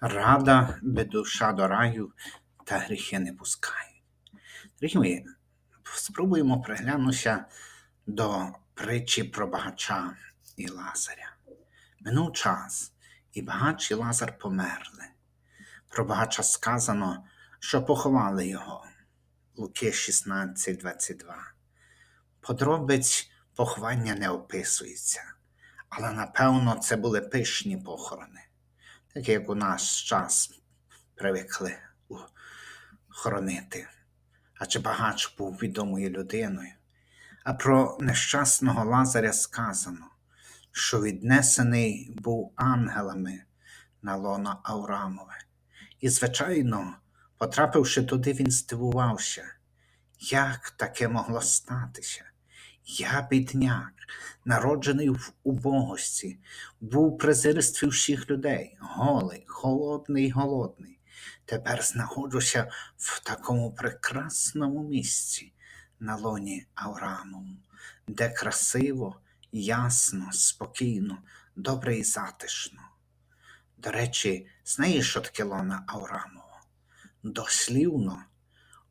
Рада би душа до раю та гріхи не пускають. Дорогі мої, спробуємо приглянутися до притчі про багача і Лазаря. Минув час, і багач і Лазар померли. Про багача сказано, що поховали його. Луки 16, 22. Подробиць поховання не описується, але напевно це були пишні похорони, такі як у наш час привикли хоронити. Адже багач був відомою людиною. А про нещасного Лазаря сказано, що віднесений був ангелами на лоно Аврамове. І, звичайно, потрапивши туди, він здивувався, як таке могло статися. Я, бідняк, народжений в убогості, був при зирстві всіх людей, голий, холодний, голодний. Тепер знаходжуся в такому прекрасному місці на лоні Авраамовому, де красиво, ясно, спокійно, добре і затишно. До речі, знаєш, що таке лона Авраамова? Дослівно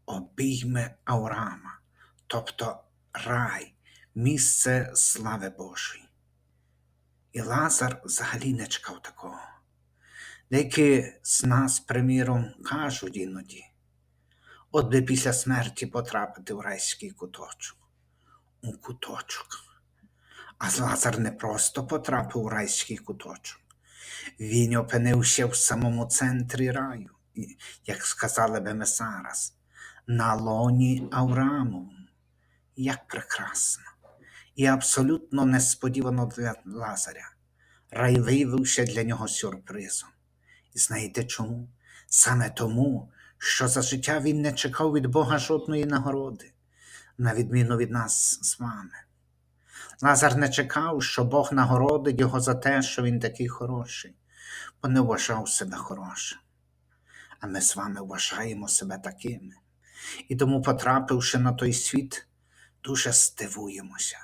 обійме Авраама, тобто рай, місце слави Божої. І Лазар взагалі не чекав такого. Деякі з нас, приміром, кажуть іноді, от би після смерті потрапити в райський куточок. У куточок. А Лазар не просто потрапив у райський куточок. Він опинився в самому центрі раю, як сказали би ми зараз, на лоні Авраамовому. Як прекрасно! І абсолютно несподівано для Лазаря. Рай виявився для нього сюрпризом. І знаєте чому? Саме тому, що за життя він не чекав від Бога жодної нагороди, на відміну від нас з вами. Лазар не чекав, що Бог нагородить його за те, що він такий хороший, бо не вважав себе хорошим. А ми з вами вважаємо себе такими. І тому, потрапивши на той світ, дуже здивуємося.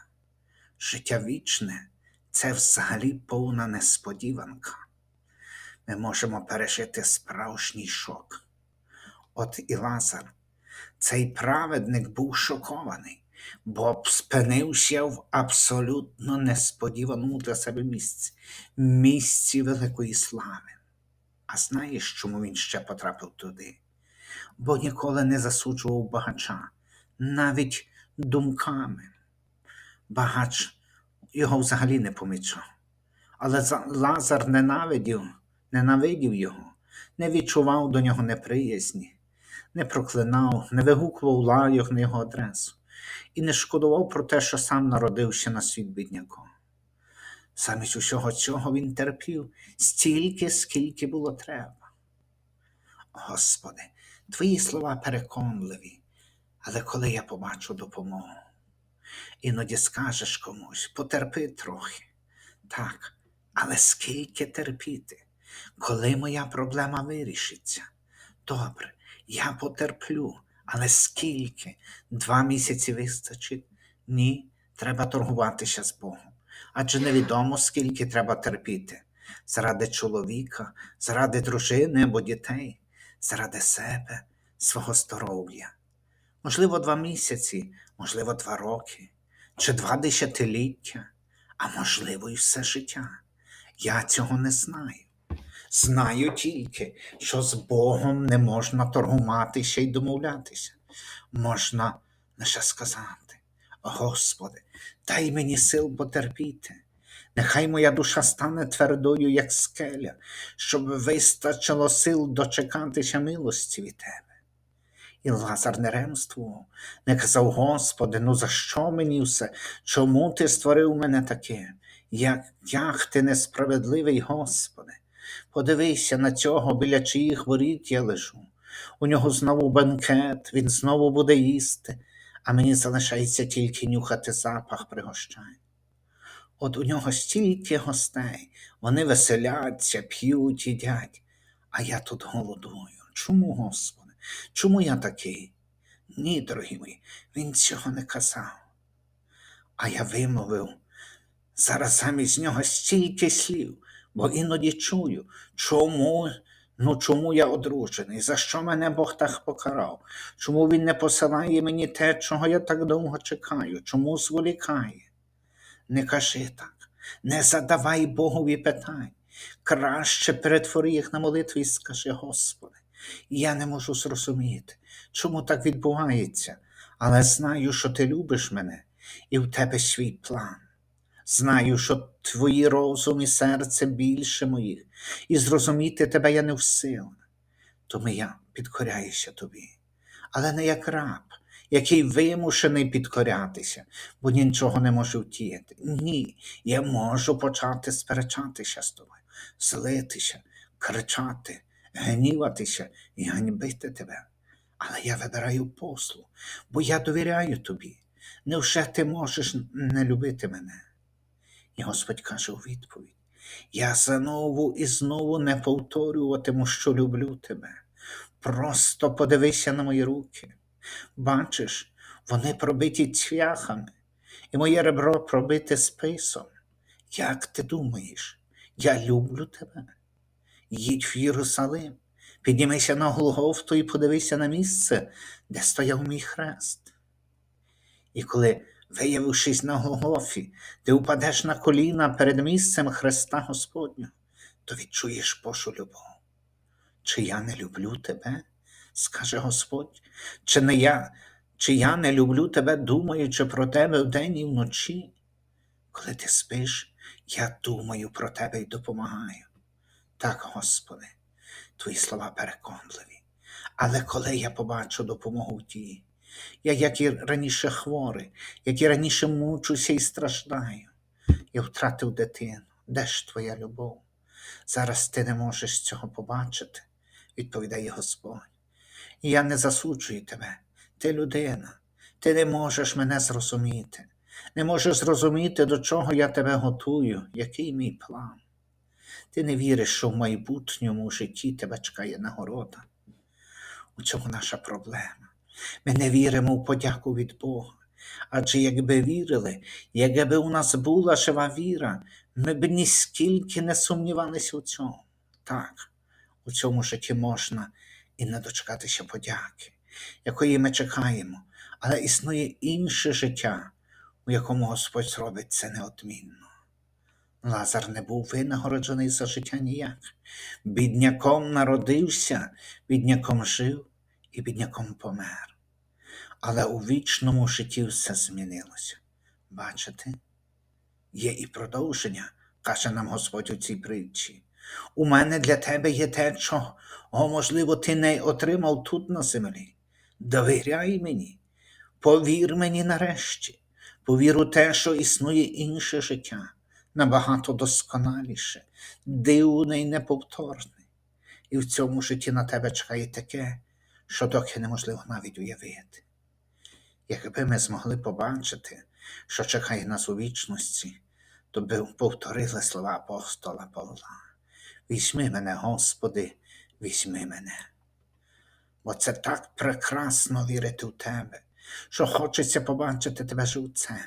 Життя вічне це взагалі повна несподіванка. Ми можемо пережити справжній шок. От і Лазар, цей праведник був шокований, бо спинився в абсолютно несподіваному для себе місці, місці великої слави. А знаєш, чому він ще потрапив туди? Бо ніколи не засуджував багача, навіть думками. Багач його взагалі не помічав. Але Лазар ненавидів, ненавидів його, не відчував до нього неприязні, не проклинав, не вигукував лайок на його адресу і не шкодував про те, що сам народився на світ бідняком. Замість усього цього він терпів стільки, скільки було треба. Господи, твої слова переконливі, але коли я побачу допомогу, іноді скажеш комусь, потерпи трохи. Так, але скільки терпіти, коли моя проблема вирішиться? Добре, я потерплю, але скільки? Два місяці вистачить? Ні, треба торгуватися з Богом. Адже невідомо, скільки треба терпіти. Заради чоловіка, заради дружини або дітей, заради себе, свого здоров'я. Можливо, два місяці, можливо, два роки, чи два десятиліття, а можливо, і все життя. Я цього не знаю. Знаю тільки, що з Богом не можна торгуватися й домовлятися. Можна лише сказати: Господи, дай мені сил потерпіти. Нехай моя душа стане твердою, як скеля, щоб вистачило сил дочекатися милості від Тебе. І Лазар не не казав, Господи, ну за що мені все? Чому ти створив мене таке? Як, як ти несправедливий, Господи? Подивися на цього, біля чиїх воріт я лежу. У нього знову бенкет, він знову буде їсти, а мені залишається тільки нюхати запах пригощань. От у нього стільки гостей, вони веселяться, п'ють, їдять, а я тут голодую. Чому, Господи? Чому я такий? Ні, дорогі мої, він цього не казав. А я вимовив зараз замість нього стільки слів, бо іноді чую, чому Ну чому я одружений? За що мене Бог так покарав? Чому він не посилає мені те, чого я так довго чекаю? Чому зволікає? Не кажи так, не задавай Богові питань. Краще перетвори їх на молитву і скажи, Господи, я не можу зрозуміти, чому так відбувається, але знаю, що ти любиш мене і в тебе свій план. Знаю, що твої розум і серце більше моїх, і зрозуміти тебе я не в силах. Тому я підкоряюся тобі, але не як раб, який вимушений підкорятися, бо нічого не можу втіяти. Ні, я можу почати сперечатися з тобою, злитися, кричати, гніватися і ганьбити тебе. Але я вибираю послуг, бо я довіряю тобі. Невже ти можеш не любити мене? І Господь каже у відповідь: Я знову і знову не повторюватиму, що люблю тебе. Просто подивися на мої руки. Бачиш, вони пробиті цвяхами, і моє ребро пробите списом. Як ти думаєш, я люблю тебе? Їдь в Єрусалим, піднімися на Голгофту і подивися на місце, де стояв мій хрест. І коли, виявившись на Голгофі, ти упадеш на коліна перед місцем Христа Господнього, то відчуєш Божу любов. Чи я не люблю тебе? скаже Господь, чи не я, чи я не люблю тебе, думаючи про тебе вдень і вночі? Коли ти спиш, я думаю про тебе і допомагаю. Так, Господи, твої слова переконливі. Але коли я побачу допомогу в тій, я, як і раніше хворий, як і раніше мучуся і страждаю, я втратив дитину. Де ж твоя любов? Зараз ти не можеш цього побачити, відповідає Господь. Я не засуджую тебе. Ти людина, ти не можеш мене зрозуміти, не можеш зрозуміти, до чого я тебе готую, який мій план. Ти не віриш, що в майбутньому житті тебе чекає нагорода. У цьому наша проблема. Ми не віримо в подяку від Бога. Адже якби вірили, якби у нас була жива віра, ми б ніскільки не сумнівалися у цьому. Так, у цьому житті можна і не дочекатися подяки, якої ми чекаємо, але існує інше життя, у якому Господь зробить це неодмінно. Лазар не був винагороджений за життя ніяк. Бідняком народився, бідняком жив і бідняком помер. Але у вічному житті все змінилося. Бачите? Є і продовження, каже нам Господь у цій притчі. У мене для тебе є те, чого, можливо, ти не отримав тут на землі. Довіряй мені, повір мені нарешті, повір у те, що існує інше життя, набагато досконаліше, дивне і неповторне. І в цьому житті на тебе чекає таке, що доки неможливо навіть уявити. Якби ми змогли побачити, що чекає нас у вічності, то би повторили слова апостола Павла. Візьми мене, Господи, візьми мене. Бо це так прекрасно вірити в Тебе, що хочеться побачити тебе живцем,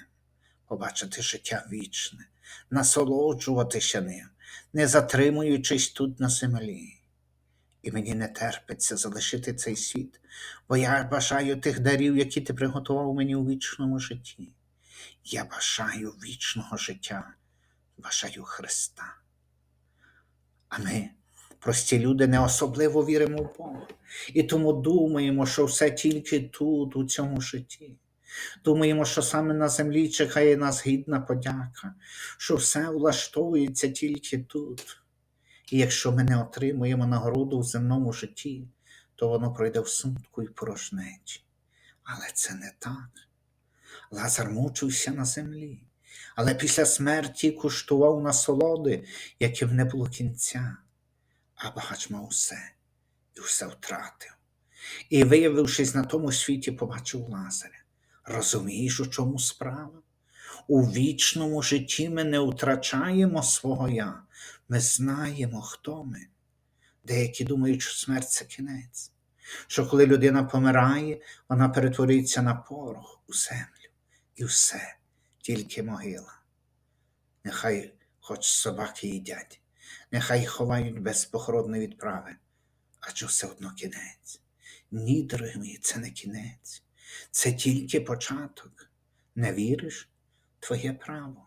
побачити життя вічне, насолоджуватися ним, не затримуючись тут на землі. І мені не терпиться залишити цей світ, бо я бажаю тих дарів, які ти приготував мені у вічному житті. Я бажаю вічного життя, бажаю Христа. А ми, прості люди, не особливо віримо в Бога. І тому думаємо, що все тільки тут, у цьому житті. Думаємо, що саме на землі чекає нас гідна подяка, що все влаштовується тільки тут. І якщо ми не отримуємо нагороду в земному житті, то воно пройде в сумку і порожнечі. Але це не так. Лазар мучився на землі, але після смерті куштував насолоди, яким не було кінця, а багач мав усе і все втратив. І, виявившись на тому світі, побачив Лазаря. Розумієш, у чому справа? У вічному житті ми не втрачаємо свого я, ми знаємо, хто ми. Деякі думають, що смерть це кінець, що коли людина помирає, вона перетворюється на порох у землю, і все, тільки могила. Нехай хоч собаки їдять, нехай ховають без похоронної відправи, адже все одно кінець. Ні, дорогі мої, це не кінець, це тільки початок. Не віриш? Твоє право.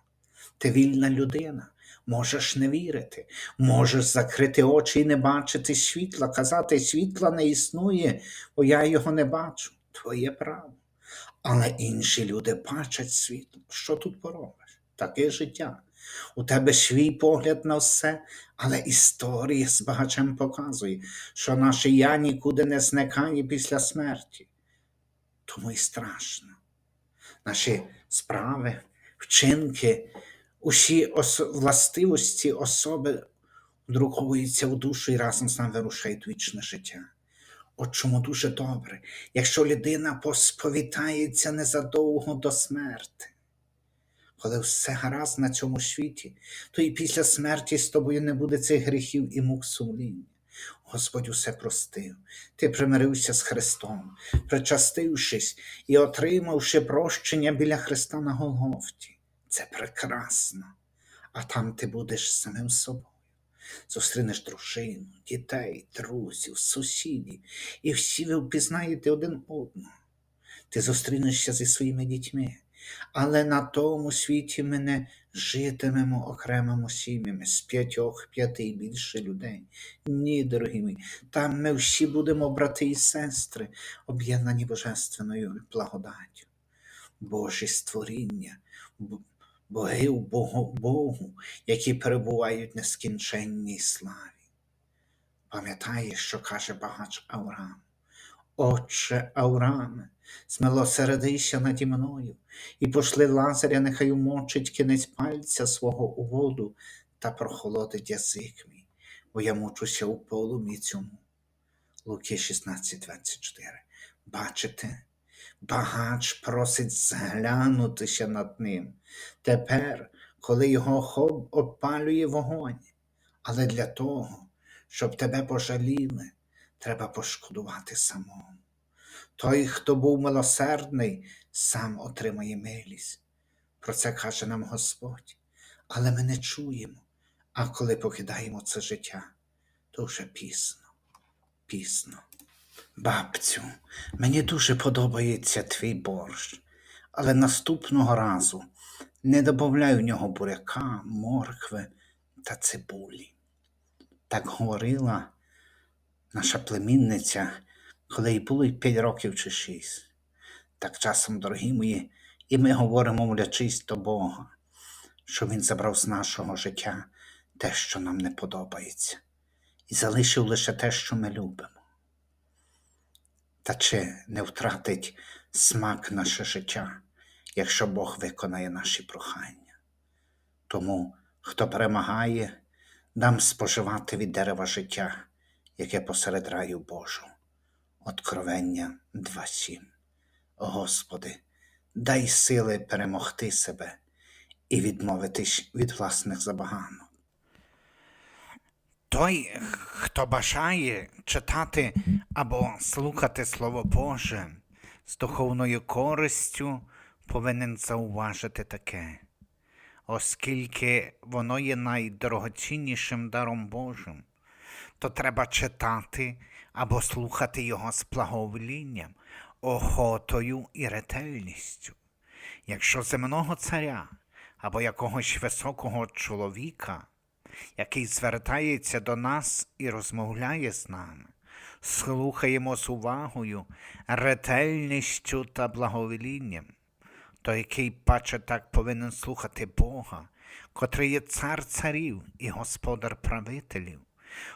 Ти вільна людина. Можеш не вірити, можеш закрити очі і не бачити світла, казати, світла не існує, бо я його не бачу. Твоє право. Але інші люди бачать світло. Що тут поробиш? Таке життя. У тебе свій погляд на все, але історія з багачем показує, що наше я нікуди не зникає після смерті. Тому і страшно. Наші справи, вчинки, усі ос- властивості особи друкуються у душу і разом з нами вирушають вічне життя. От чому дуже добре, якщо людина посповітається незадовго до смерти. Коли все гаразд на цьому світі, то і після смерті з тобою не буде цих гріхів і мук сумління. Господь усе простив, ти примирився з Христом, причастившись і отримавши прощення біля Христа на Голгофті. Це прекрасно. А там ти будеш самим собою. Зустрінеш дружину, дітей, друзів, сусідів, і всі ви впізнаєте один одного. Ти зустрінешся зі своїми дітьми, але на тому світі ми не житимемо окремими сім'ями з п'ятьох, п'яти і більше людей. Ні, дорогі мої, там ми всі будемо брати і сестри, об'єднані божественною благодаттю. Божі створіння, б- боги у Богу, Богу, які перебувають в нескінченній славі. Пам'ятаєш, що каже багач Авраам? Отче Аврааме, змилосердися наді мною, і пошли Лазаря, нехай умочить кінець пальця свого у воду та прохолодить язик мій, бо я мучуся у полум'ї цьому. Луки 16:24. Бачите, багач просить зглянутися над ним. Тепер, коли його хоб опалює вогонь. Але для того, щоб тебе пожаліли, треба пошкодувати самому. Той, хто був милосердний, сам отримає милість. Про це каже нам Господь. Але ми не чуємо. А коли покидаємо це життя, то вже пізно, пізно. Бабцю, мені дуже подобається твій борщ, але наступного разу не добавляй в нього буряка, моркви та цибулі. Так говорила наша племінниця, коли їй було й п'ять років чи шість. Так часом, дорогі мої, і ми говоримо, молячись до Бога, що Він забрав з нашого життя те, що нам не подобається, і залишив лише те, що ми любимо. Та чи не втратить смак наше життя, якщо Бог виконає наші прохання? Тому, хто перемагає, дам споживати від дерева життя, яке посеред раю Божу. Откровення 2.7. Господи, дай сили перемогти себе і відмовитись від власних забаганок. Той, хто бажає читати або слухати Слово Боже з духовною користю, повинен зауважити таке, оскільки воно є найдорогоціннішим даром Божим, то треба читати або слухати його з благоволінням, охотою і ретельністю. Якщо земного царя або якогось високого чоловіка, який звертається до нас і розмовляє з нами, слухаємо з увагою, ретельністю та благоволінням, то який паче так повинен слухати Бога, котрий є цар царів і господар правителів,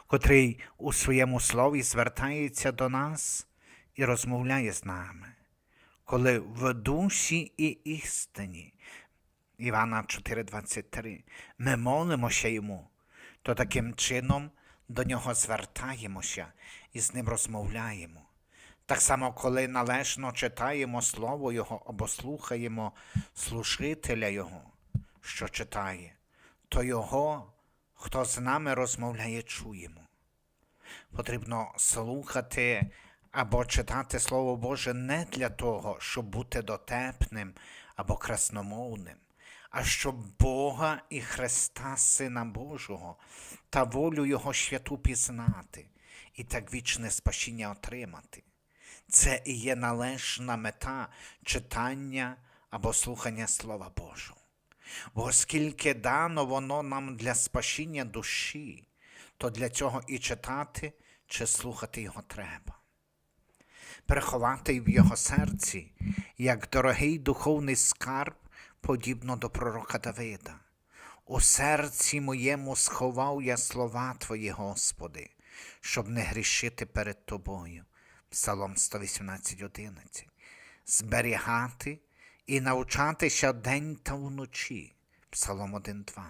котрий у своєму слові звертається до нас і розмовляє з нами, коли в душі і істині Івана 4:23. Ми молимося йому, то таким чином до нього звертаємося і з ним розмовляємо. Так само, коли належно читаємо Слово Його або слухаємо служителя Його, що читає, то Його, хто з нами розмовляє, чуємо. Потрібно слухати або читати Слово Боже не для того, щоб бути дотепним або красномовним, а щоб Бога і Христа, Сина Божого, та волю Його святу пізнати і так вічне спасіння отримати. Це і є належна мета читання або слухання Слова Божого. Бо оскільки дано воно нам для спасіння душі, то для цього і читати чи слухати його треба. Переховати в його серці, як дорогий духовний скарб, подібно до пророка Давида. У серці моєму сховав я слова Твої, Господи, щоб не грішити перед Тобою. Псалом 118.11. Зберігати і навчатися день та вночі. Псалом 1.2.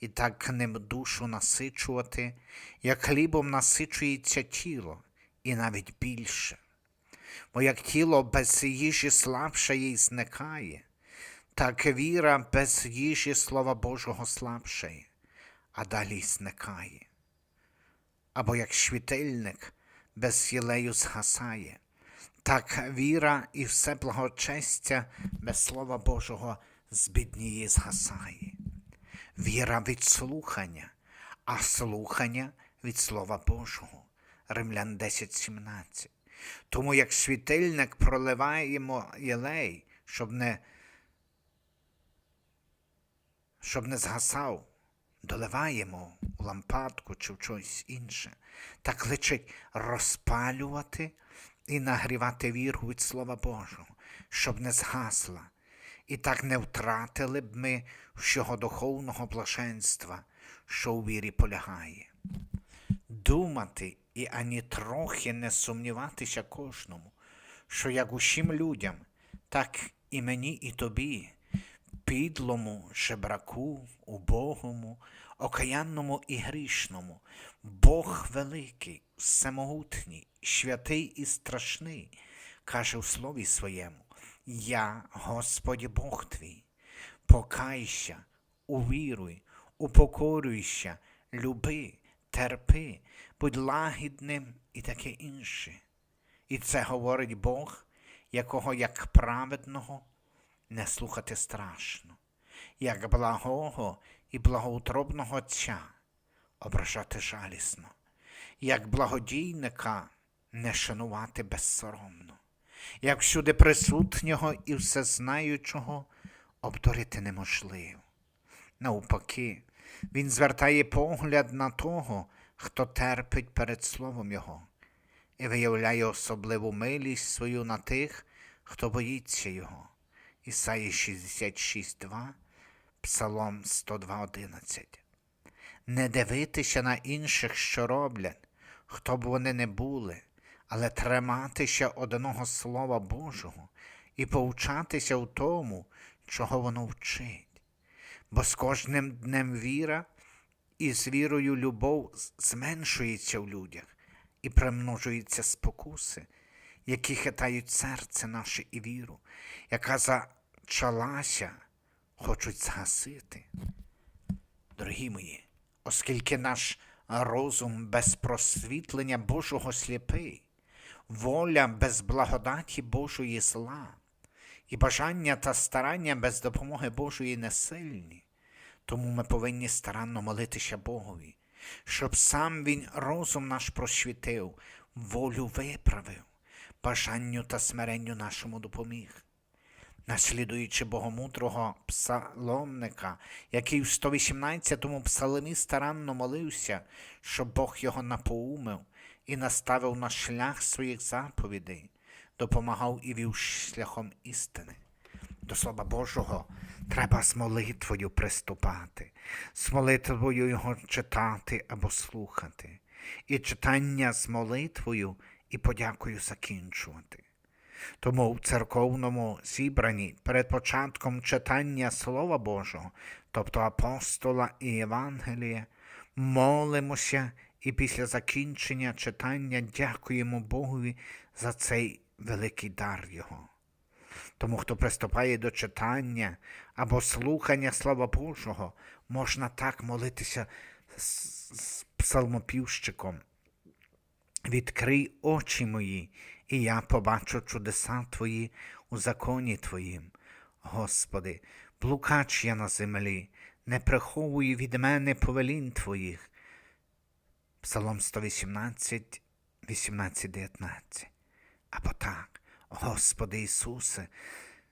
І так ним душу насичувати, як хлібом насичується тіло, і навіть більше. Бо як тіло без їжі слабшає і зникає, так віра без їжі Слова Божого слабшає, а далі зникає. Або як світильник без єлею згасає, так віра і все благочестя без Слова Божого збідніє згасає. Віра від слухання, а слухання від Слова Божого. Римлян 10.17. Тому як світильник проливаємо єлей, щоб не, щоб не згасав, доливаємо у лампадку чи в щось інше, так личить розпалювати і нагрівати віру від Слова Божого, щоб не згасла, і так не втратили б ми всього духовного блаженства, що у вірі полягає. Думати і ані трохи не сумніватися кожному, що як усім людям, так і мені, і тобі, підлому, жебраку, убогому, окаянному і грішному, Бог великий, всемогутній, святий і страшний, каже у слові своєму: Я, Господь Бог твій, покайся, увіруй, упокорюйся, люби, терпи, будь лагідним і таке інше. І це говорить Бог, якого як праведного не слухати страшно, як благого і благоутробного Отця ображати жалісно, як благодійника не шанувати безсоромно, як всюди присутнього і всезнаючого обдурити неможливо. Навпаки, він звертає погляд на того, хто терпить перед Словом Його, і виявляє особливу милість свою на тих, хто боїться Його. Ісаї 66.2, Псалом 102.11. Не дивитися на інших, що роблять, хто б вони не були, але триматися одного Слова Божого і повчатися в тому, чого воно вчить. Бо з кожним днем віра і з вірою любов зменшується в людях і примножуються спокуси, які хитають серце наше і віру, яка зачалася, хочуть згасити. Дорогі мої, оскільки наш розум без просвітлення Божого сліпий, воля без благодаті Божої зла, і бажання та старання без допомоги Божої несильні, тому ми повинні старанно молитися Богові, щоб сам Він розум наш просвітив, волю виправив, бажанню та смиренню нашому допоміг. Наслідуючи богомудрого псаломника, який в 118-му псалмі старанно молився, щоб Бог його напоумив і наставив на шлях своїх заповідей, допомагав і вів шляхом істини. До Слова Божого треба з молитвою приступати, з молитвою його читати або слухати, і читання з молитвою і подякою закінчувати. Тому в церковному зібранні перед початком читання Слова Божого, тобто апостола і Євангелія, молимося і після закінчення читання дякуємо Богові за цей великий дар Його. Тому, хто приступає до читання або слухання Слова Божого, можна так молитися з, псалмопівщиком. Відкрий очі мої, і я побачу чудеса Твої у законі Твоїм. Господи, блукач я на землі, не приховуй від мене повелінь Твоїх. Псалом 118, 18, 19. Або так, Господи Ісусе,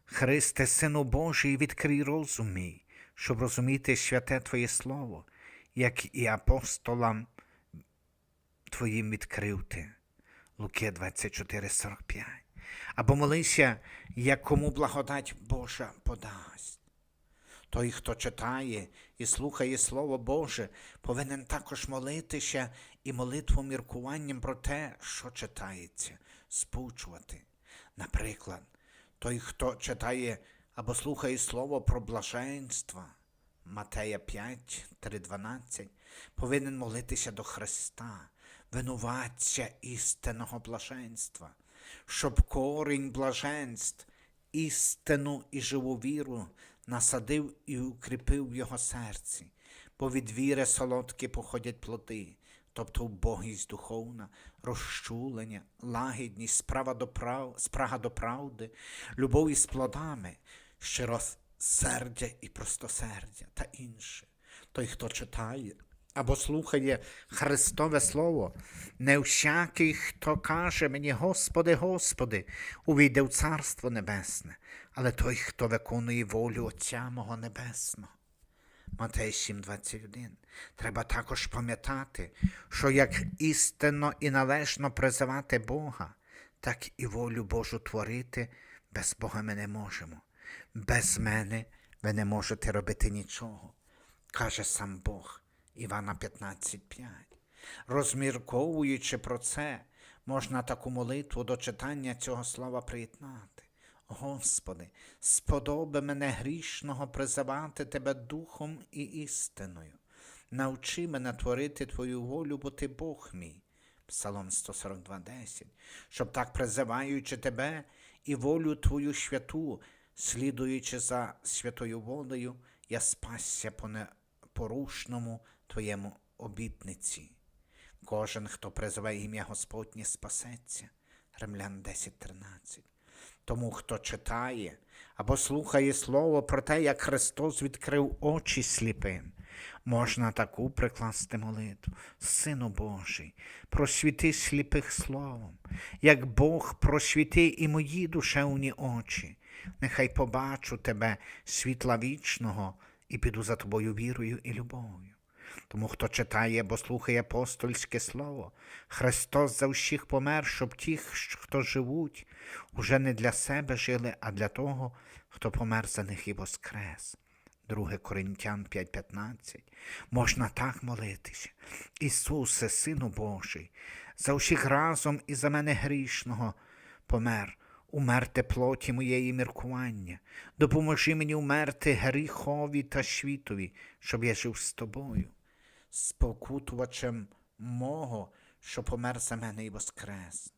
Христе, Сину Божий, відкрий розум мій, щоб розуміти святе Твоє Слово, як і апостолам Твоїм відкрив Ти. Луки 24, 45. Або молися, як кому благодать Божа подасть. Той, хто читає і слухає Слово Боже, повинен також молитися і молитву міркуванням про те, що читається, спучувати. Наприклад, той, хто читає або слухає Слово про блаженство, Матея 5, 3, 12, повинен молитися до Христа, винуватця істинного блаженства, щоб корінь блаженств, істину і живу віру насадив і укріпив його серці, бо від віри солодкі походять плоди, тобто убогість духовна, розчулення, лагідність, справа до прав... спрага до правди, любов із плодами, щиросердя і простосердя та інше. Той, хто читає або слухає Христове Слово, не всякий, хто каже мені, Господи, Господи, увійде в Царство Небесне, але той, хто виконує волю Отця мого Небесного. Матей 7,21. Треба також пам'ятати, що як істинно і належно призивати Бога, так і волю Божу творити без Бога ми не можемо. Без мене ви не можете робити нічого, каже сам Бог Івана 15,5. Розмірковуючи про це, можна таку молитву до читання цього слова приєднати. Господи, сподоби мене грішного призивати Тебе духом і істиною. Навчи мене творити Твою волю, бо Ти Бог мій. Псалом 142,10. Щоб так призиваючи Тебе і волю Твою святу, слідуючи за святою волею, я спасся по непорушному Твоєму обітниці. Кожен, хто призиває ім'я Господнє, спасеться. Римлян 10.13. Тому, хто читає або слухає слово про те, як Христос відкрив очі сліпим, можна таку прикласти молитву, Сину Божий, просвіти сліпих словом, як Бог просвіти і мої душевні очі, нехай побачу тебе світла вічного і піду за тобою вірою і любов'ю. Тому, хто читає або слухає апостольське слово, Христос за всіх помер, щоб ті, хто живуть, уже не для себе жили, а для того, хто помер за них і воскрес. 2 Коринтян 5:15. Можна так молитися. Ісусе, Сину Божий, за всіх разом і за мене грішного помер. Умерти плоті моєї міркування, допоможи мені умерти гріхові та світові, щоб я жив з тобою спокутувачем мого, що помер за мене і воскрес.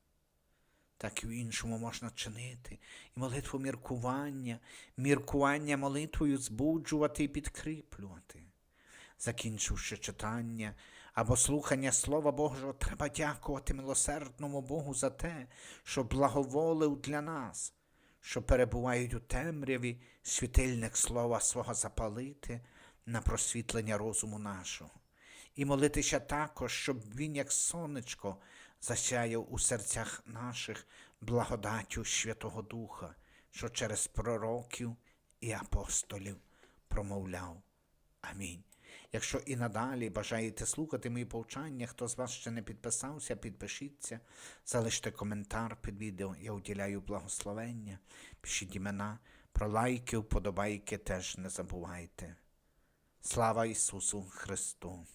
Так і в іншому можна чинити, і молитву міркування, міркування молитвою збуджувати і підкріплювати. Закінчивши читання або слухання Слова Божого, треба дякувати милосердному Богу за те, що благоволив для нас, що перебувають у темряві світильник слова свого запалити на просвітлення розуму нашого і молитися також, щоб він, як сонечко, засяяв у серцях наших благодаттю Святого Духа, що через пророків і апостолів промовляв. Амінь. Якщо і надалі бажаєте слухати мої повчання, хто з вас ще не підписався, підпишіться, залиште коментар під відео, я уділяю благословення, пишіть імена, про лайки, вподобайки теж не забувайте. Слава Ісусу Христу!